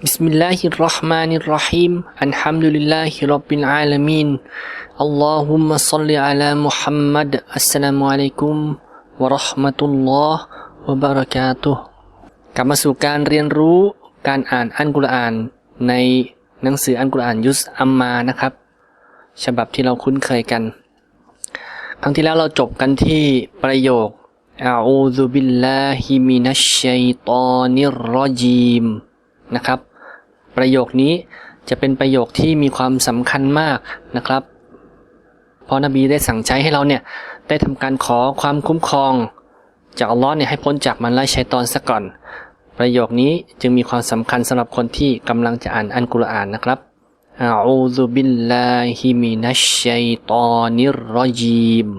بسم الله الرحمن الرحيم الحمد لله رب العالمين اللهم صل على محمد السلام عليكم ورحمة الله وبركاته กลับมาสู่การเรียนรู้การอ่านอันกุรอาน ในหนังสืออันกุรอานยุสอัมมานะครับ ฉบับที่เราคุ้นเคยกัน ครั้งที่แล้วเราจบกันที่ประโยคอาอูซุบิลลาฮิมิ นะครับ ประโยคนี้จะเป็นประโยคที่มีความสำคัญมากนะครับ เพราะนบีได้สั่งใช้ให้เราเนี่ยได้ทำการขอความคุ้มครอง จากอัลลอฮ์เนี่ยให้พ้นจากมันไล่ชัยตอนซะก่อน ประโยคนี้จึงมีความสำคัญสำหรับคนที่กำลังจะอ่านอันกุรอานนะครับอาอูซุบิลลาฮิมินัชชัยตอนิรรอจีม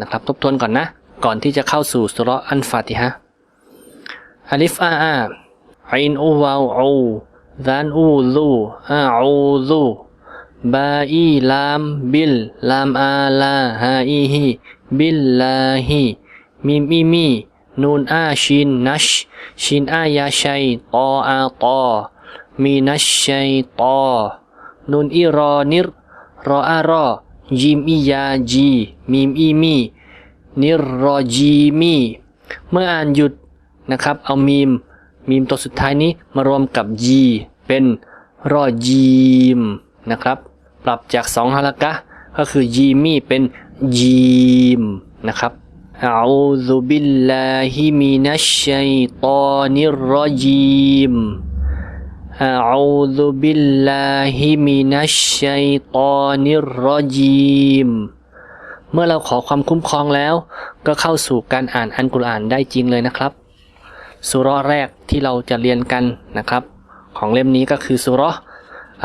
นะครับทบทวนก่อนนะ ก่อนที่จะเข้าสู่สุรอันฟาติฮะอัลิฟอาอา อินอูวาวอูซานอูซูอาอูซูบาอีลามบิลลามอาลาฮาอีฮีบิลลาฮีมิมอีมีนูนอาชินนัชชินอายาชัยตออาตอมีนัชชัยตอนูนอีรอนิรรออารอยิมอียาจีมิมอีมีนิรรอจีมีเมื่ออ่านหยุดนะครับ เอามีม มีมตัวสุดท้ายนี้มารวมกับ ยีเป็นรอจีมนะครับ ปรับจากสองฮาลากะก็คือยีมีเป็นจีมนะครับอาซุบิลลาฮิมินัชชัยตอนิรจีมอาซุบิลลาฮิมินัชชัยตอนิรจีมเมื่อเราขอความคุ้มครองแล้ว ก็เข้าสู่การอ่านอันกุรอานได้จริงเลยนะครับ สุราะห์แรกที่เราจะเรียนกันนะครับ ของเล่มนี้ก็คือสุราะห์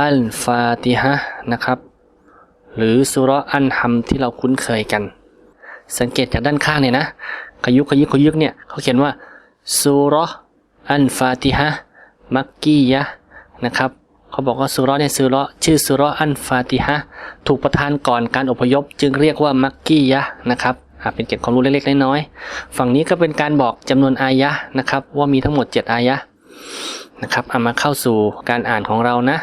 อัลฟาติฮะนะครับ หรือสุราะห์อันฮัมที่เราคุ้นเคยกัน สังเกตจากด้านข้างเนี่ยนะขยุกขยิกขยุกเนี่ยเขาเขียนว่าสุราะห์อันฟาติฮะมักกียะนะครับเขาบอกว่าสุราะห์เนี่ยสุราะห์ชื่อสุราะห์อันฟาติฮะถูกประทานก่อนการอพยพจึงเรียกว่ามักกียะนะครับ เป็นเก็บความรู้เล็กๆน้อยๆฝั่งนี้ก็เป็นการบอกจำนวนอายะนะครับ ว่ามีทั้งหมด 7 อายะนะครับเอามาเข้าสู่การอ่านของเรานะ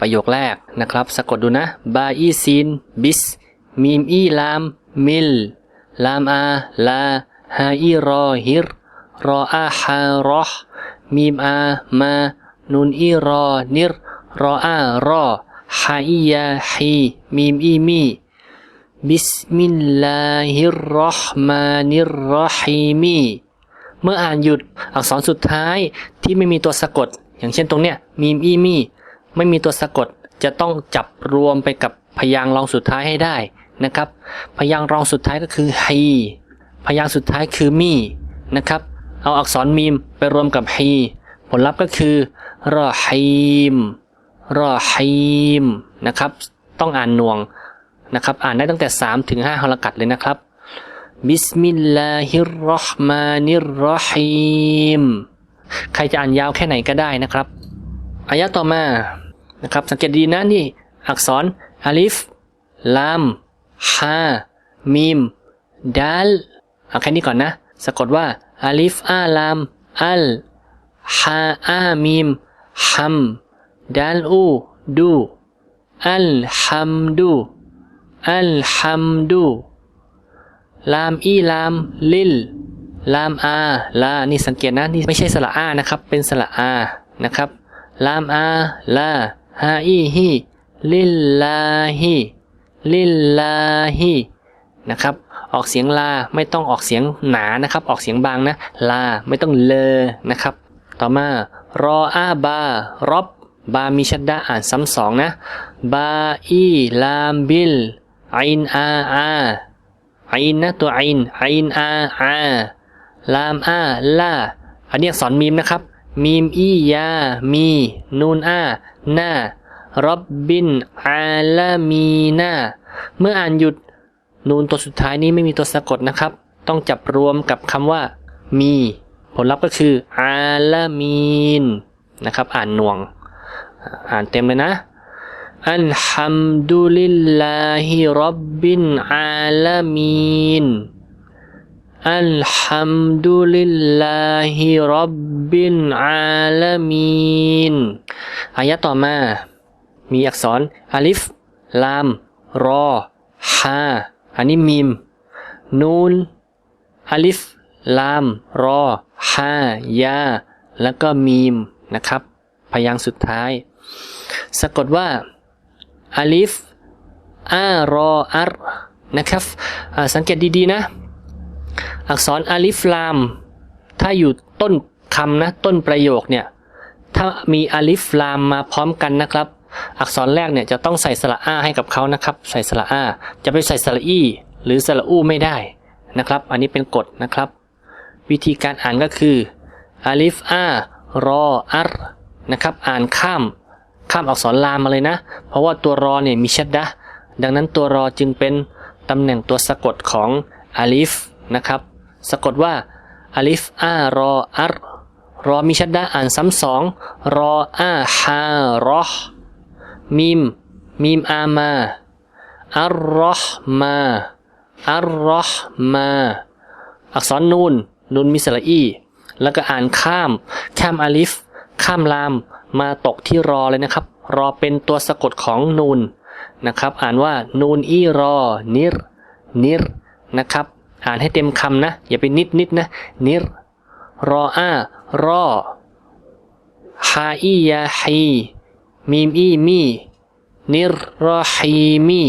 ประโยคแรกนะครับสะกดดูนะบาอีซินบิสมีมอีลามมิลลามอาลาฮาอีรอฮิรรออาฮารอมีมอามานุนอีรอนิรรออารอฮาอียาฮีมีมอีมี บิสมิลลาฮิรราะห์มานิรราะฮีมีเมื่ออ่านหยุดอักษรสุดท้ายที่ไม่มีตัวสะกด อย่างเช่นตรงเนี้ยมีมอีมีไม่มีตัวสะกดจะต้องจับรวมไปกับพยางค์รองสุดท้ายให้ได้นะครับ พยางค์รองสุดท้ายก็คือฮีพยางค์สุดท้ายคือมีนะครับ เอาอักษรมีมไปรวมกับฮีผลลัพธ์ก็คือรอฮีมรอฮีมนะครับ ต้องอ่านหน่วง นะครับ อ่านได้ตั้งแต่ 3 ถึง5ฮาลกัดเลยนะครับบิสมิลลาฮิรราะห์มานิรราะฮีมใครจะอ่านยาวแค่ไหนก็ได้นะครับอายะต่อมานะครับสังเกตดีนะนี่ อักษรอาลิฟลามฮามีมดัลเอาแค่นี้ก่อนนะ สะกดว่าอาลิฟอาลามอัลฮาอามีมฮัมดัลอูดูอัลฮัมดู อัลฮัมดูลามอีลามลิลลามอาลานี่สังเกตนะนี่ไม่ใช่สระอานะครับ เป็นสระอานะครับลามอาลาฮาอีฮีลิลลาฮีลิลลาฮีนะครับออกเสียงลาไม่ต้องออกเสียงหนานะครับ ออกเสียงบางนะลาไม่ต้องเลนะครับ ต่อมารออาบารอบบามีชัดดาอ่านซ้ำสองนะบาอีลามบิล อินอาอาอินนะตัวอินอินอาอาลามอาลาอันนี้สอนมีมนะครับ มีมอียา มี นูนอาหน้ารับบินอาลามีนาเมื่ออ่านหยุดนูนตัวสุดท้ายนี้ไม่มีตัวสะกดนะครับ ต้องจับรวมกับคำว่า มี ผลลัพธ์ก็คืออาลามีนนะครับ อ่านหน่วง อ่านเต็มเลยนะ อัลฮัมดุลิลลาฮิรับบินอาลามีนอัลฮัมดุลิลลาฮิรับบิลอาลามีนอายะต่อมา มีอักษรอาลิฟ ลาม รอ ฮา อันนี้มีมนูนอาลิฟ ลาม รอ ฮา ยา แล้วก็มีมนะครับ พยางค์สุดท้าย สะกดว่า อาลิฟอารออัรนะครับสังเกตดีๆนะ อักษรอาลิฟลาม ถ้าอยู่ต้นคำนะ ต้นประโยคเนี่ย ถ้ามีอาลิฟลามมาพร้อมกันนะครับ อักษรแรกเนี่ยจะต้องใส่สระอาให้กับเขานะครับ ใส่สระอาจะไปใส่สระอีหรือสระอูไม่ได้นะครับ อันนี้เป็นกฎนะครับ วิธีการอ่านก็คืออาลิฟอารออัรนะครับ อ่านข้าม ข้ามอักษรลามมาเลยนะ เพราะว่าตัวรอเนี่ยมีชัดดะดังนั้นตัวรอจึงเป็นตำแหน่งตัวสะกดของอาลิฟนะครับ สะกดว่าอาลิฟอารออัรรอมีชัดดะอ่านซ้ำสองรออาฮารอห์มีมมีมอามาอัลรอห์มาอัลรอห์มาอักษรนูนนูนมีสระอีแล้วก็อ่านข้าม ข้ามอาลิฟ ข้ามลาม มาตกที่รอเลยนะครับ รอเป็นตัวสะกดของนูนนะครับ อ่านว่านูนอีรอ นิรนิรนะครับ อ่านให้เต็มคำนะ อย่าไปนิดนิดนะ นิรรออารอฮาอียาฮีมีมอีมีนิรรอฮีมี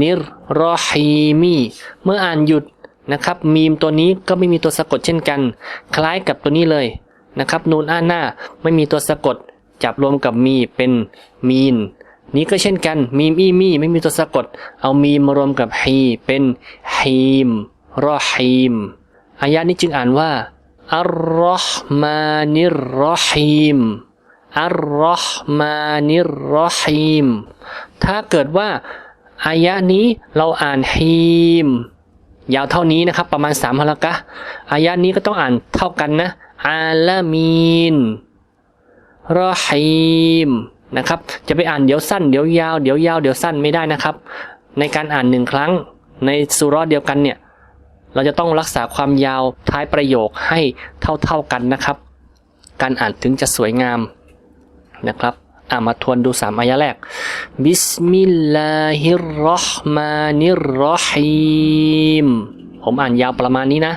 นิรรอฮีมีเมื่ออ่านหยุดนะครับ มีมตัวนี้ก็ไม่มีตัวสะกดเช่นกัน คล้ายกับตัวนี้เลยนะครับ นูนอ้าหน้าไม่มีตัวสะกด จับรวมกับมีเป็นมีน นี้ก็เช่นกัน มีมอีมีไม่มีตัวสะกด เอามีมารวมกับฮีเป็นฮีมรอฮีมอายะนี้จึงอ่านว่าอัลรอห์มานิรรอฮีมอัลรอห์มานิรรอฮีมถ้าเกิดว่าอายะนี้เราอ่านฮีม ยาวเท่านี้นะครับ ประมาณสามฮาละกะอายะนี้ก็ต้องอ่านเท่ากันนะอาลามีน รอฮีมนะครับจะไปอ่านเดี๋ยวสั้นเดี๋ยวยาวเดี๋ยวยาวเดี๋ยวสั้นไม่ได้นะครับ ในการอ่านหนึ่งครั้งในสุราะห์เดียวกันเนี่ยเราจะต้องรักษาความยาวท้ายประโยคให้เท่าๆกันนะครับ การอ่านถึงจะสวยงามนะครับอ่ามาทวนดูสามอายะแรกบิสมิลลาฮิรราะห์มานิรราะฮีมผมอ่านยาวประมาณนี้นะ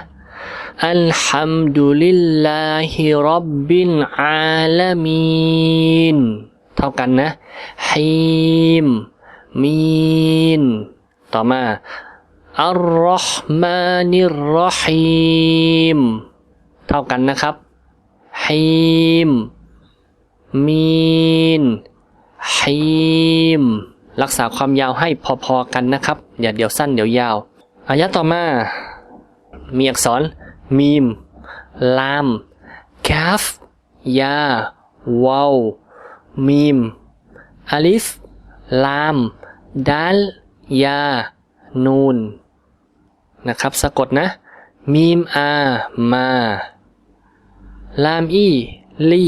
อัลฮัมดุลิลลาฮิรับบิลอาลามีนเท่ากันนะฮีมมีนต่อมาอัลรอห์มานิรเรฮีมเท่ากันนะครับฮีมมีนฮีมรักษาความยาวให้พอๆกันนะครับ อย่าเดี๋ยวสั้นเดี๋ยวยาวอายะต่อมา มีอักษรมีม ลามกาฟยาวาวมีมอาลิฟ ลามดัลยา นูน นะครับ สะกดนะ มีมอา มา ลามอี ลี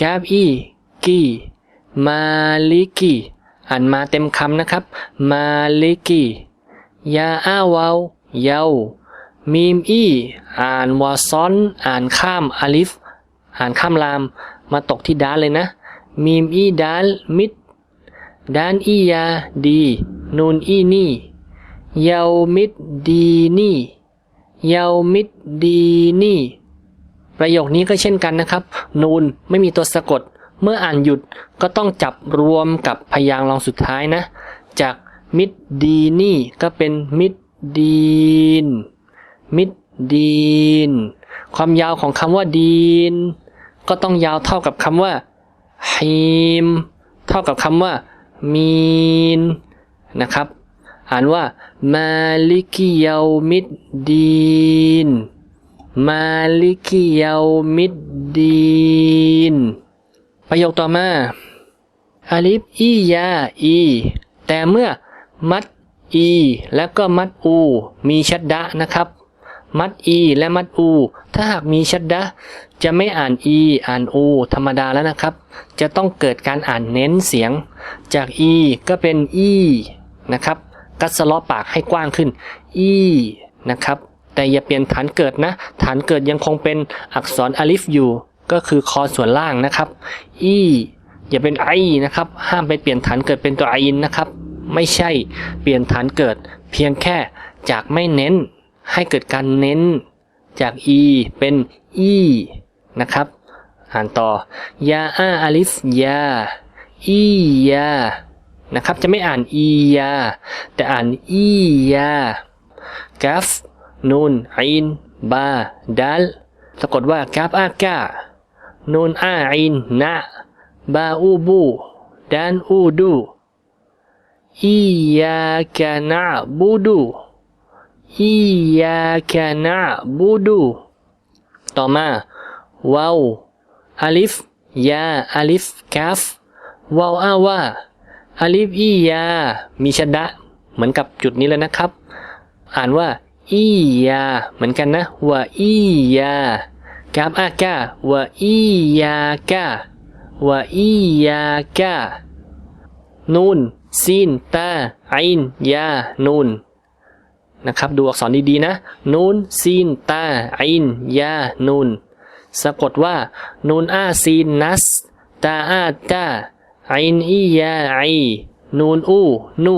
กาบอี กี มาลิกี อ่านมาเต็มคำนะครับ มาลิกี ยา อาวาวยาว มีมอีอ่านวาซอน อ่านข้ามอาลิฟ อ่านข้ามลาม มาตกที่ดาลเลยนะ มีมอีดาลมิดดานอียาดีนูนอีนี่เยามิดดีนี่เยามิดดีนี่ ประโยคนี้ก็เช่นกันนะครับ นูนไม่มีตัวสะกด เมื่ออ่านหยุดก็ต้องจับรวมกับพยางค์รองสุดท้ายนะ จากมิดดีนี่ก็เป็นมิดดีน มิดดีน ความยาวของคำว่าดีน ก็ต้องยาวเท่ากับคำว่าฮีม เท่ากับคำว่ามีนนะครับ อ่านว่ามาลิกิเยามิดดีน มาลิกิเยามิดดีน ประโยคต่อมาอาลิฟอียาอี แต่เมื่อมัดอี และก็มัดอู มีชัดดะนะครับ มัดอีและมัดอู ถ้าหากมีชัดดะจะไม่อ่านอีอ่านอูธรรมดาแล้วนะครับ จะต้องเกิดการอ่านเน้นเสียง จากอีก็เป็นอีนะครับ กัสล้อปากให้กว้างขึ้นอีนะครับ แต่อย่าเปลี่ยนฐานเกิดนะ ฐานเกิดยังคงเป็นอักษรอลิฟอยู่ ก็คือคอส่วนล่างนะครับอีอย่าเป็นไอนะครับ ห้ามไปเปลี่ยนฐานเกิดเป็นตัวไอินนะครับ ไม่ใช่เปลี่ยนฐานเกิดเพียงแค่จากไม่เน้น ให้เกิดการเน้นจากอีเป็นอีนะครับ อ่านต่อยาอาอลิฟยาอียานะครับ จะไม่อ่านอียาแต่อ่านอียากาฟนูนอินบาดัลสะกดว่ากาฟอากานูนอาอินนะบาอูบูดันอูดูอียากะนะบูดู อียากะนะบูดูต่อมาวาวอาลิฟยาอาลิฟกาฟวาวอาว่าอาลิฟอียา มีชดะ เหมือนกับจุดนี้เลยนะครับ อ่านว่าอียา เหมือนกันนะว่าอียากาฟอากาว่าอียากาว่าอียากานูนซีนตาอินยานูน นะครับ ดูอักษรดีๆนะ นูนซีนตาอินยานูนสะกดว่า นูนอาซีนนัส ตาอาตาอินอียาไอนูนอูนู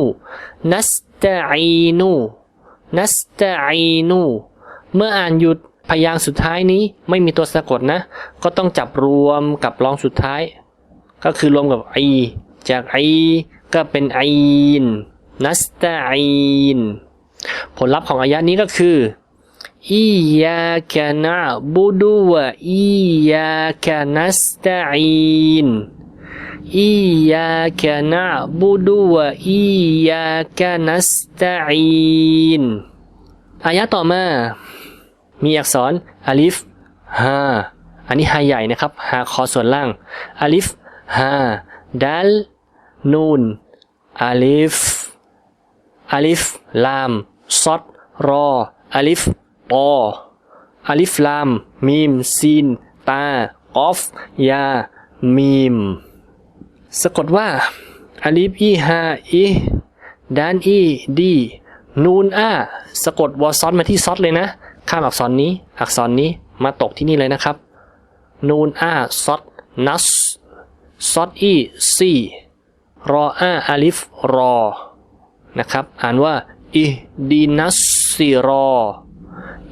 นัสตาอีนูนัสตาอีนูเมื่ออ่านหยุดพยางค์สุดท้ายนี้ไม่มีตัวสะกดนะ ก็ต้องจับรวมกับรองสุดท้าย ก็คือรวมกับไอจากไอก็เป็นไอนนัสตาอิน ผลลัพธ์ของอายะนี้ก็คืออียากนะบุดูวะอียากนัสตะอีนอียากนะบุดูวะอียากนัสตะอีนอายะต่อมา มีอักษรอาลิฟฮาอันนี้ฮาใหญ่นะครับฮาคอส่วนล่างอาลิฟฮาดัลนูนอาลิฟอาลิฟลาม ซอดรออาลิฟปออาลิฟลาม มีม ซีน ตา กอฟ ยา มีม สะกดว่าอาลิฟอีฮาอีดานอีดีนูนอาสะกดวอซอนมาที่ซอดเลยนะ ข้ามอักษรนี้ อักษรนี้มาตกที่นี่เลยนะครับ นูนอาซอดนัสซอดอีซีรออาอาลิฟรอนะครับ อ่านว่า อิดีนัสซิรอ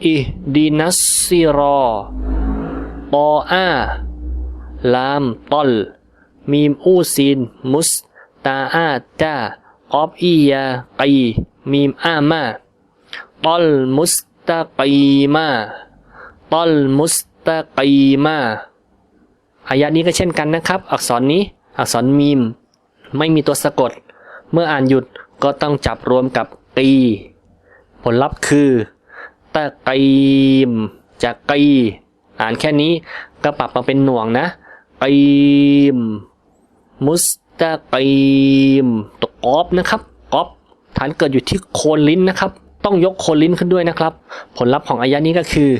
อิดีนัสซิรอตออาลามตอล มีมอูซีน มุส ตาอาตากอบอียากีมีมอามาตอลมุสตะกีมาตอลมุสตะกีมาอายะนี้ก็เช่นกันนะครับ อักษรนี้อักษรมีม ไม่มีตัวสะกด เมื่ออ่านหยุดก็ต้องจับรวมกับ กี ผลลัพธ์คือตะกีมจากกีอ่านแค่นี้ก็ปรับมาเป็นหน่วงนะกีมมุสตะกีมตกกอบนะครับกอบฐานเกิดอยู่ที่โคนลิ้นนะครับ ต้องยกโคนลิ้นขึ้นด้วยนะครับ ผลลัพธ์ของอายะนี้ก็คือ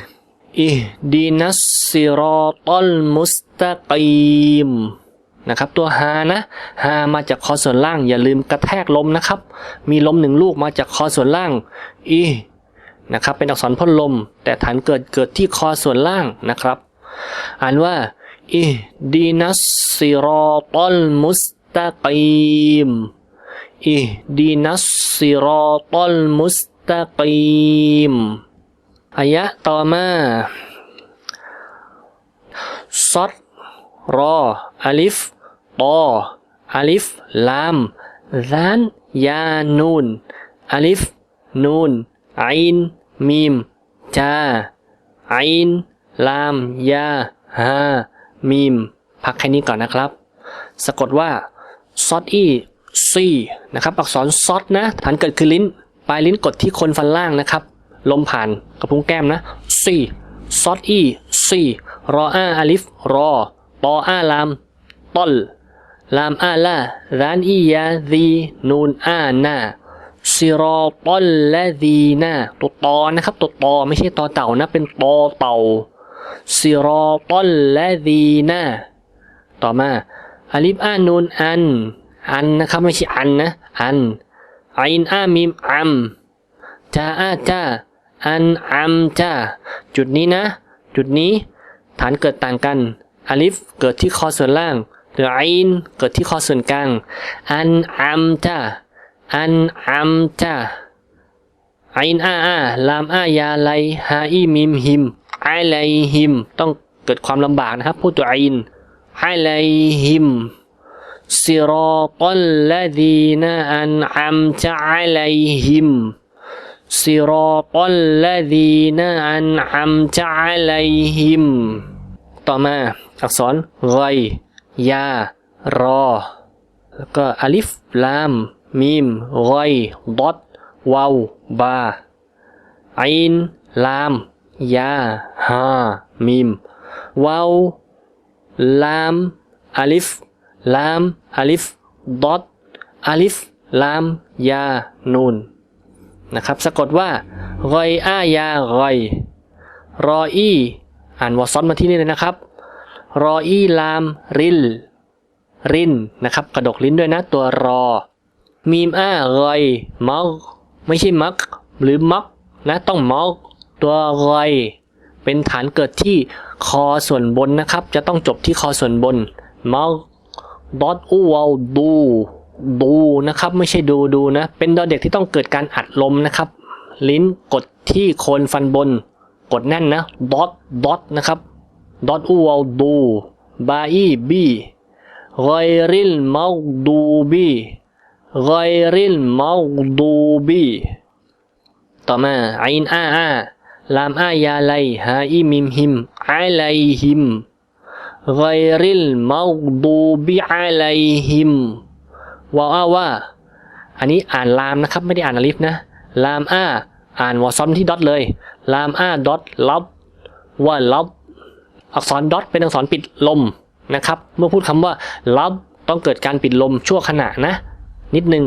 อิดีนัสซิรอตัลมุสตะกีม นะครับตัวฮานะฮามาจากคอส่วนล่าง อย่าลืมกระแทกลมนะครับ มีลมหนึ่งลูกมาจากคอส่วนล่างอีนะครับเป็นอักษรพ่นลม แต่ฐานเกิดเกิดที่คอส่วนล่างนะครับ อ่านว่าอิดีนัสซิรอตัลมุสตะกีมอิดีนัสซิรอตัลมุสตะกีมอายะต่อมาซอด รออาลิฟตออาลิฟลามซานยานูนอาลิฟนูนอินมีมจาอินลามยาฮามีมพักแค่นี้ก่อนนะครับ สะกดว่าซอดอีซีนะครับ อักษรซอดนะฐานเกิดคือลิ้น ปลายลิ้นกดที่คนฟันล่างนะครับ ลมผ่านกระพุ้งแก้มนะซีซอดอีซีรออาอาลิฟรอ ตออาลามตอลลามอาลาร้านอียาดีนูนอานาซิรอตอลและดีนาตัวตอนะครับตัวตอไม่ใช่ตอเต่านะเป็นตอเต่าซิรอตอลและดีนาต่อมาอาลิฟอานูนอัน อันนะครับไม่ใช่อันนะอันอินอามิมอัมจาอาจาอันอัมตะจุดนี้นะ จุดนี้ฐานเกิดต่างกัน อาลิฟเกิดที่คอส่วนล่างหรืออินเกิดที่คอส่วนกลาง อันอัมตาอันอัมตาไอินอาอาลามอายาไลฮาอีมิมฮิมไอไลฮิม ต้องเกิดความลำบากนะครับ พูดตัวไอินไอไลฮิมซิรอตัลละดีนาอันอัมตะไอไลฮิมซิรอตัลละดีนาอันอัมตะไอไลฮิม่อมาอักษรไกยารอ แล้วก็อลิฟลาม มีมไกดอดวาวบาอินลามยาฮามีมวาวลามอลิฟลามอลิฟดอทอลิฟลามยานูนนะครับ สะกดว่ารอยอายารอยรออี อ่านวอซอนมาที่นี่เลยนะครับ รออีลามริลรินนะครับ กระดกลิ้นด้วยนะตัวรอ มีมอารอยมักไม่ใช่มักหรือมักนะต้องมักตัวรอยเป็นฐานเกิดที่คอส่วนบนนะครับ จะต้องจบที่คอส่วนบนมักดอทอูวลดูดูนะครับไม่ใช่ดูดูนะ เป็นดอเด็กที่ต้องเกิดการอัดลมนะครับ ลิ้นกดที่โคนฟันบน กดแน่นนะดอทดอทนะครับดอทอูวลดูบาอีบีไกริลมาดูบีไกริลมาดูบีต่อมาอินอาอาลามอายาไลฮาอีมิมหิมไอไลหิม غير المغضوب عليهم ว่าอ้าว่า อันนี้อ่านลามนะครับ ไม่ได้อ่านอลิฟนะ ลามอ้า อ่านวอซอมที่ดอทเลย ลามอาดอทลับว่าลับอักษรดอทเป็นอักษรปิดลมนะครับ เมื่อพูดคำว่าลับต้องเกิดการปิดลมชั่วขณะนะ นิดนึง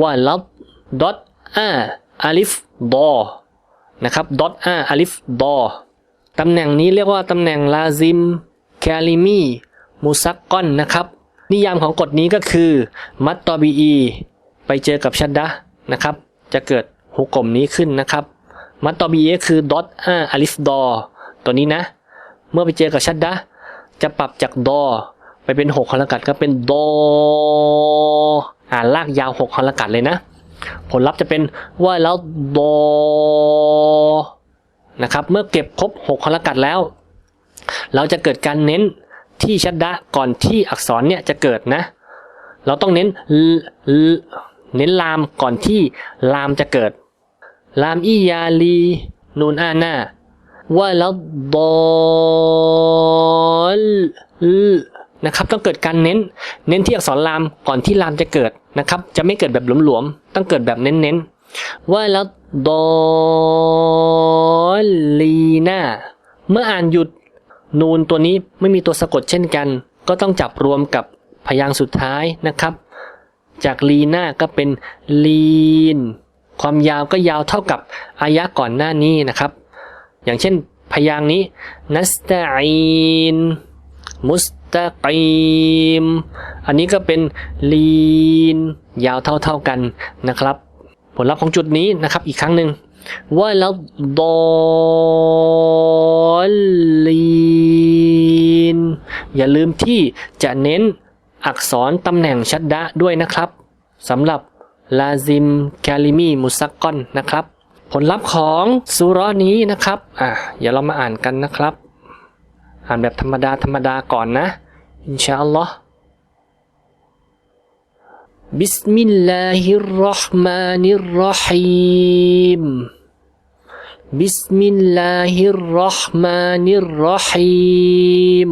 ว่าลับดอทอาอาลิฟดอนะครับดอทอาอาลิฟดอตำแหน่งนี้เรียกว่าตำแหน่งลาซิมแคลิมีมูซักกอนนะครับ นิยามของกฎนี้ก็คือ มัตตอบีอี ไปเจอกับชัดดะนะครับ จะเกิดหุกกลมนี้ขึ้นนะครับ มัตตอบีเอคือดอทอาอลิฟดอตัวนี้นะ เมื่อไปเจอกับชัดดะจะปรับจากดอไปเป็นหกคอลกัดก็เป็นดออ่านลากยาวหกคอลกัดเลยนะ ผลลัพธ์จะเป็นว่าแล้วดอนะครับ เมื่อเก็บครบหกคอลกัดแล้ว เราจะเกิดการเน้นที่ชัดดะก่อนที่อักษรเนี่ยจะเกิดนะ เราต้องเน้นเน้นลามก่อนที่ลามจะเกิด ลามอียาลีนูนอาน่าว่าแล้วดอลลนะครับ ต้องเกิดการเน้น เน้นที่อักษรลามก่อนที่ลามจะเกิดนะครับ จะไม่เกิดแบบหลวมๆต้องเกิดแบบเน้นๆว่าแล้วดอลลีนาเมื่ออ่านหยุดนูนตัวนี้ไม่มีตัวสะกดเช่นกัน ก็ต้องจับรวมกับพยางค์สุดท้ายนะครับ จากลีน่าก็เป็นลีน ความยาวก็ยาวเท่ากับอายะก่อนหน้านี้นะครับ อย่างเช่นพยางนี้นัสตาอินมุสตะกีมอันนี้ก็เป็นลีน ยาวเท่าๆกันนะครับ ผลลัพธ์ของจุดนี้นะครับอีกครั้งหนึ่งว่าแล้วดอลลีน อย่าลืมที่จะเน้นอักษรตำแหน่งชัดดะด้วยนะครับสำหรับ ลาซิมแคลิมีมุซักกอนนะครับ ผลลัพธ์ของสุเราะห์นี้นะครับอ่ะเดี๋ยวเรามาอ่านกันนะครับ อ่านแบบธรรมดาธรรมดาก่อนนะ อินชาอัลลอฮ์ بسم الله الرحمن الرحيم بسم الله الرحمن الرحيم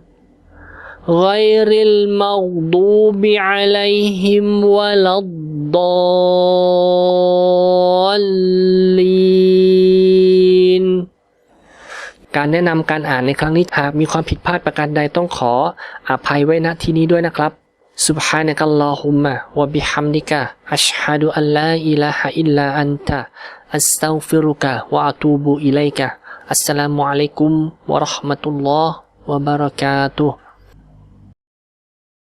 غير المغضوب عليهم ولا الضالين การแนะนำการอ่านในครั้งนี้หากมีความผิดพลาดประการใดต้องขออภัยไว้ณที่นี้ด้วยนะครับ سبحانك اللهم وبحمدك أشهد أن لا إله إلا أنت أستغفرك وأتوب إليك السلام عليكم ورحمة الله وبركاته